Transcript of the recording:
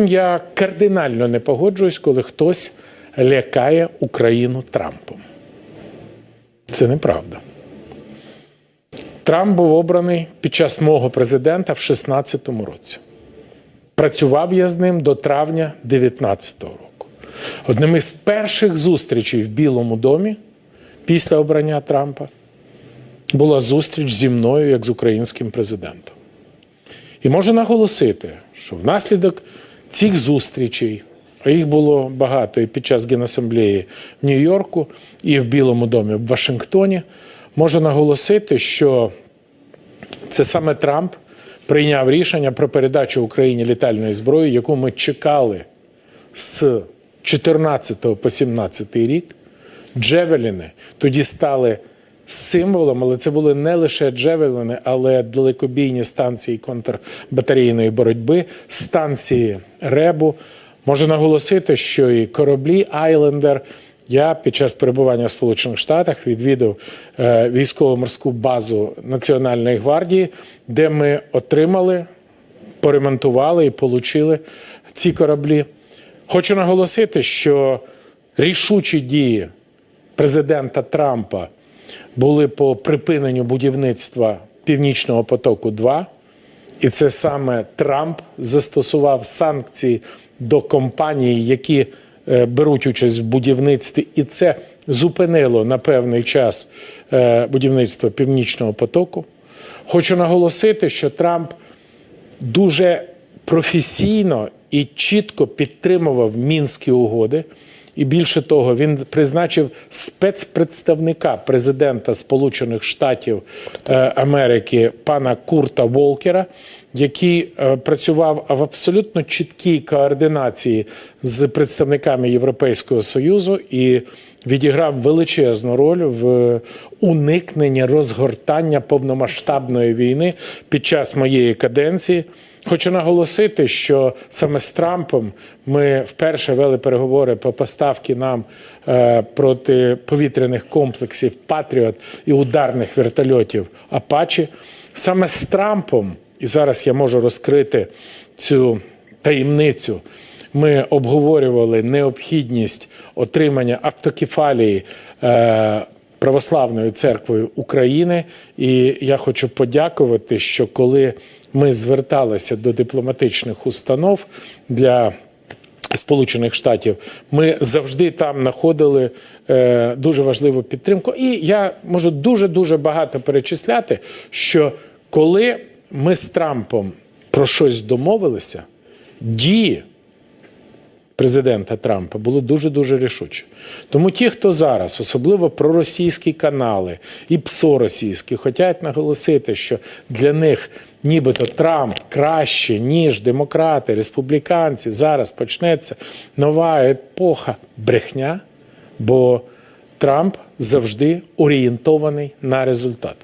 Я кардинально не погоджуюсь, коли хтось лякає Україну Трампом. Це неправда. Трамп був обраний під час мого президента в 2016 році. Працював я з ним до травня 2019 року. Одним із перших зустрічей в Білому домі після обрання Трампа була зустріч зі мною як з українським президентом. І можу наголосити, що внаслідок цих зустрічей, а їх було багато і під час Генасамблеї в Нью-Йорку, і в Білому домі в Вашингтоні, можу наголосити, що це саме Трамп прийняв рішення про передачу Україні літальної зброї, яку ми чекали з 14 по 17 рік. Джевеліни тоді стали символом, але це були не лише джевеліни, але далекобійні станції контрбатарейної боротьби, станції Ребу. Можу наголосити, що і кораблі Айлендер. Я під час перебування в Сполучених Штатах відвідав е, військово-морську базу Національної гвардії, де ми отримали, поремонтували і отримали ці кораблі. Хочу наголосити, що рішучі дії президента Трампа були по припиненню будівництва Північного потоку 2 і це саме Трамп застосував санкції до компаній, які е, беруть участь в будівництві, і це зупинило на певний час е, будівництво Північного потоку. Хочу наголосити, що Трамп дуже професійно і чітко підтримував мінські угоди. І більше того, він призначив спецпредставника президента Сполучених Штатів е, Америки пана Курта Волкера, який е, працював в абсолютно чіткій координації з представниками Європейського союзу і відіграв величезну роль в уникненні розгортання повномасштабної війни під час моєї каденції. Хочу наголосити, що саме з Трампом ми вперше вели переговори по поставці нам е, протиповітряних комплексів Патріот і ударних вертольотів Апачі. Саме з Трампом, і зараз я можу розкрити цю таємницю. Ми обговорювали необхідність отримання автокефалії е, Православною церквою України. І я хочу подякувати, що коли ми зверталися до дипломатичних установ для Сполучених Штатів, ми завжди там знаходили е, дуже важливу підтримку. І я можу дуже дуже багато перечисляти, що коли ми з Трампом про щось домовилися, дії президента Трампа були дуже дуже рішучі. Тому ті, хто зараз, особливо проросійські канали і псоросійські, хочуть наголосити, що для них нібито Трамп краще, ніж демократи, республіканці. Зараз почнеться нова епоха брехня, бо Трамп завжди орієнтований на результат.